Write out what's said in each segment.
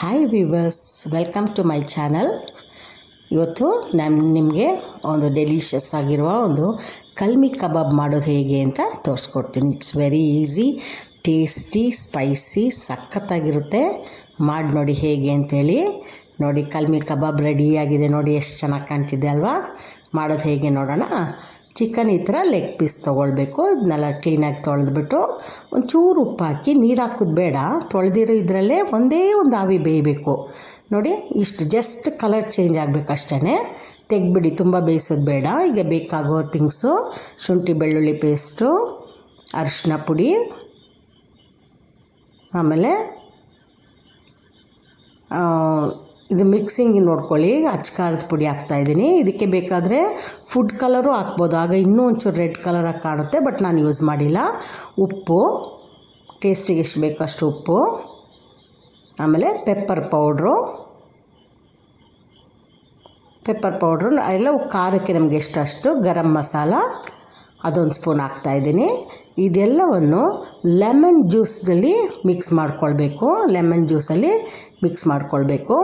Hi viewers welcome to my channel ಇವತ್ತು ನಾನು ನಿಮಗೆ ಒಂದು ಡೆಲಿಷಿಯಸ್ ಆಗಿರುವ ಒಂದು ಕಲ್ಮಿ ಕಬಾಬ್ ಮಾಡೋದು ಹೇಗೆ ಅಂತ ತೋರಿಸ್ಕೊಡ್ತೀನಿ. It's very easy tasty spicy ಸಖತ್ತಾಗಿರುತ್ತೆ. ಮಾಡಿ ನೋಡಿ ಹೇಗೆ ಅಂತೇಳಿ. ನೋಡಿ ಕಲ್ಮಿ ಕಬಾಬ್ ರೆಡಿಯಾಗಿದೆ ನೋಡಿ, ಎಷ್ಟು ಚೆನ್ನಾಗಿ ಕಾಣ್ತಿದೆ ಅಲ್ವಾ? ಮಾಡೋದು ಹೇಗೆ ನೋಡೋಣ. ಚಿಕನ್ ಈ ಥರ ಲೆಗ್ ಪೀಸ್ ತೊಗೊಳ್ಬೇಕು. ಇದನ್ನೆಲ್ಲ ಕ್ಲೀನಾಗಿ ತೊಳೆದ್ಬಿಟ್ಟು ಒಂಚೂರು ಉಪ್ಪು ಹಾಕಿ ನೀರು ಹಾಕೋದು ಬೇಡ. ತೊಳೆದಿರೋ ಇದರಲ್ಲೇ ಒಂದೇ ಒಂದು ಆವಿ ಬೇಯಬೇಕು. ನೋಡಿ ಇಷ್ಟು ಜಸ್ಟ್ ಕಲರ್ ಚೇಂಜ್ ಆಗಬೇಕು ಅಷ್ಟೇ ತೆಗ್ಬಿಡಿ ತುಂಬ ಬೇಯಿಸೋದು ಬೇಡ. ಈಗ ಬೇಕಾಗೋ ಥಿಂಗ್ಸು ಶುಂಠಿ, ಬೆಳ್ಳುಳ್ಳಿ ಪೇಸ್ಟು ಅರಿಶಿನ ಪುಡಿ, ಆಮೇಲೆ ಇದು ಮಿಕ್ಸಿಂಗ್ ನೋಡ್ಕೊಳ್ಳಿ. ಅಚ್ಚಕಾರದ ಪುಡಿ ಹಾಕ್ತಾಯಿದ್ದೀನಿ ಇದಕ್ಕೆ ಬೇಕಾದರೆ ಫುಡ್ ಕಲರು ಹಾಕ್ಬೋದು. ಆಗ ಇನ್ನೂ ಒಂಚೂರು ರೆಡ್ ಕಲರಾಗಿ ಕಾಣುತ್ತೆ ಬಟ್ ನಾನು ಯೂಸ್ ಮಾಡಿಲ್ಲ. ಉಪ್ಪು ಟೇಸ್ಟಿಗೆ ಎಷ್ಟು ಬೇಕೋ ಅಷ್ಟು ಉಪ್ಪು. ಆಮೇಲೆ ಪೆಪ್ಪರ್ ಪೌಡ್ರು ಪೆಪ್ಪರ್ ಪೌಡ್ರು ಎಲ್ಲ ಖಾರಕ್ಕೆ ನಮಗೆ ಎಷ್ಟಷ್ಟು ಗರಂ ಮಸಾಲ. ಅದೊಂದು ಸ್ಪೂನ್ ಹಾಕ್ತಾಯಿದ್ದೀನಿ ಇದೆಲ್ಲವನ್ನು ಲೆಮನ್ ಜ್ಯೂಸ್ನಲ್ಲಿ ಮಿಕ್ಸ್ ಮಾಡ್ಕೊಳ್ಬೇಕು. ಲೆಮನ್ ಜ್ಯೂಸಲ್ಲಿ ಮಿಕ್ಸ್ ಮಾಡ್ಕೊಳ್ಬೇಕು.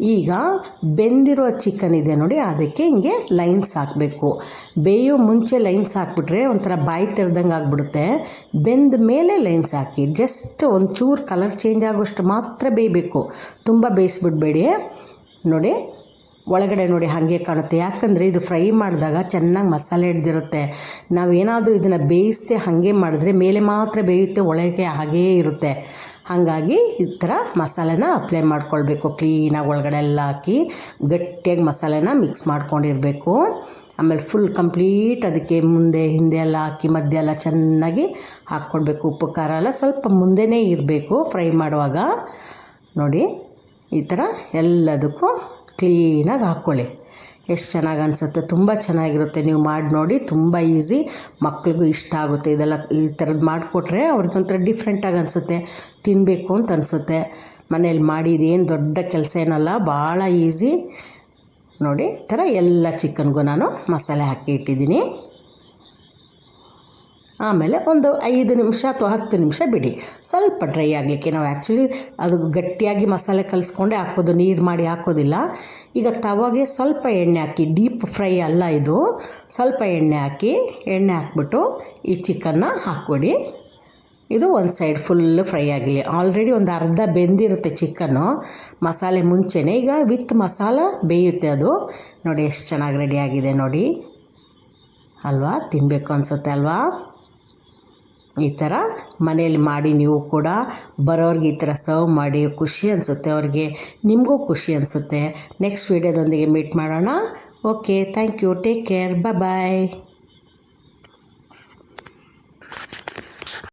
ಈಗ ಬೆಂದಿರೋ ಚಿಕನ್ ಇದೆ ನೋಡಿ, ಅದಕ್ಕೆ ಹಿಂಗೆ ಲೈನ್ಸ್ ಹಾಕಬೇಕು. ಬೇಯೋ ಮುಂಚೆ ಲೈನ್ಸ್ ಹಾಕ್ಬಿಟ್ರೆ ಒಂಥರ ಬಾಯಿ ತೆರೆದಂಗೆ ಆಗಿಬಿಡುತ್ತೆ. ಬೆಂದ ಮೇಲೆ ಲೈನ್ಸ್ ಹಾಕಿ, ಜಸ್ಟ್ ಒಂಚೂರು ಕಲರ್ ಚೇಂಜ್ ಆಗೋಷ್ಟು ಮಾತ್ರ ಬೇಯಬೇಕು. ತುಂಬ ಬೇಯಿಸ್ಬಿಡ್ಬೇಡಿ. ನೋಡಿ ಒಳಗಡೆ ನೋಡಿ ಹಾಗೆ ಕಾಣುತ್ತೆ. ಯಾಕಂದರೆ ಇದು ಫ್ರೈ ಮಾಡಿದಾಗ ಚೆನ್ನಾಗಿ ಮಸಾಲೆ ಹಿಡ್ದಿರುತ್ತೆ. ನಾವೇನಾದರೂ ಇದನ್ನು ಬೇಯಿಸದೆ ಹಾಗೆ ಮಾಡಿದ್ರೆ ಮೇಲೆ ಮಾತ್ರ ಬೇಯುತ್ತೆ, ಒಳಗೆ ಹಾಗೇ ಇರುತ್ತೆ. ಹಾಗಾಗಿ ಈ ಥರ ಮಸಾಲೆನ ಅಪ್ಲೈ ಮಾಡ್ಕೊಳ್ಬೇಕು. ಕ್ಲೀನಾಗಿ ಒಳಗಡೆ ಎಲ್ಲ ಹಾಕಿ ಗಟ್ಟಿಯಾಗಿ ಮಸಾಲೆನ ಮಿಕ್ಸ್ ಮಾಡ್ಕೊಂಡಿರಬೇಕು. ಆಮೇಲೆ ಫುಲ್ ಕಂಪ್ಲೀಟ್ ಅದಕ್ಕೆ ಮುಂದೆ, ಹಿಂದೆ ಎಲ್ಲ ಹಾಕಿ, ಮಧ್ಯ ಎಲ್ಲ ಚೆನ್ನಾಗಿ ಹಾಕ್ಕೊಡ್ಬೇಕು. ಉಪ್ಪು, ಖಾರ ಎಲ್ಲ ಸ್ವಲ್ಪ ಮುಂದೆನೇ ಇರಬೇಕು ಫ್ರೈ ಮಾಡುವಾಗ. ನೋಡಿ, ಈ ಥರ ಎಲ್ಲದಕ್ಕೂ ಕ್ಲೀನಾಗಿ ಹಾಕ್ಕೊಳ್ಳಿ. ಎಷ್ಟು ಚೆನ್ನಾಗಿ ಅನಿಸುತ್ತೆ, ತುಂಬ ಚೆನ್ನಾಗಿರುತ್ತೆ. ನೀವು ಮಾಡಿ ನೋಡಿ, ತುಂಬ ಈಸಿ. ಮಕ್ಳಿಗೂ ಇಷ್ಟ ಆಗುತ್ತೆ. ಇದೆಲ್ಲ ಈ ಥರದ್ದು ಮಾಡಿಕೊಟ್ರೆ ಅವ್ರಿಗೊಂಥರ ಡಿಫ್ರೆಂಟಾಗಿ ಅನಿಸುತ್ತೆ. ತಿನ್ನಬೇಕು ಅಂತ ಅನಿಸುತ್ತೆ. ಮನೇಲಿ ಮಾಡಿ ಇದೇನು ದೊಡ್ಡ ಕೆಲಸ ಏನಲ್ಲ ಭಾಳ ಈಸಿ. ನೋಡಿ ಥರ ಎಲ್ಲ ಚಿಕನ್ಗೂ ನಾನು ಮಸಾಲೆ ಹಾಕಿ ಇಟ್ಟಿದ್ದೀನಿ. ಆಮೇಲೆ ಒಂದು ಐದು ನಿಮಿಷ ಅಥವಾ ಹತ್ತು ನಿಮಿಷ ಬಿಡಿ. ಸ್ವಲ್ಪ ಡ್ರೈ ಆಗಲಿಕ್ಕೆ ನಾವು ಆ್ಯಕ್ಚುಲಿ ಅದು ಗಟ್ಟಿಯಾಗಿ ಮಸಾಲೆ ಕಲಿಸ್ಕೊಂಡೆ ಹಾಕೋದು, ನೀರು ಮಾಡಿ ಹಾಕೋದಿಲ್ಲ. ಈಗ ತವಾಗೆ ಸ್ವಲ್ಪ ಎಣ್ಣೆ ಹಾಕಿ ಡೀಪ್ ಫ್ರೈ ಅಲ್ಲ ಇದು. ಸ್ವಲ್ಪ ಎಣ್ಣೆ ಹಾಕಿ, ಎಣ್ಣೆ ಹಾಕ್ಬಿಟ್ಟು ಈ ಚಿಕನ್ನ ಹಾಕ್ಕೊಡಿ ಇದು ಒಂದು ಸೈಡ್ ಫುಲ್ ಫ್ರೈ ಆಗಲಿ. ಆಲ್ರೆಡಿ ಒಂದು ಅರ್ಧ ಬೆಂದಿರುತ್ತೆ ಚಿಕನ್ನು ಮಸಾಲೆ ಮುಂಚೆನೇ ಈಗ ವಿತ್ ಮಸಾಲ ಬೇಯುತ್ತೆ ಅದು. ನೋಡಿ ಎಷ್ಟು ಚೆನ್ನಾಗಿ ರೆಡಿ ಆಗಿದೆ ನೋಡಿ. ಅಲ್ವಾ? ತಿನ್ನಬೇಕು ಅನಿಸುತ್ತೆ ಅಲ್ವಾ? ಈ ಥರ ಮನೇಲಿ ಮಾಡಿ ನೀವು ಕೂಡ ಬರೋರಿಗೆ ಈ ಥರ ಸರ್ವ್ ಮಾಡಿ ಖುಷಿ ಅನಿಸುತ್ತೆ, ಅವ್ರಿಗೆ ನಿಮಗೂ ಖುಷಿ ಅನಿಸುತ್ತೆ. ನೆಕ್ಸ್ಟ್ ವೀಡಿಯೋದೊಂದಿಗೆ ಮೀಟ್ ಮಾಡೋಣ. Okay thank you take care bye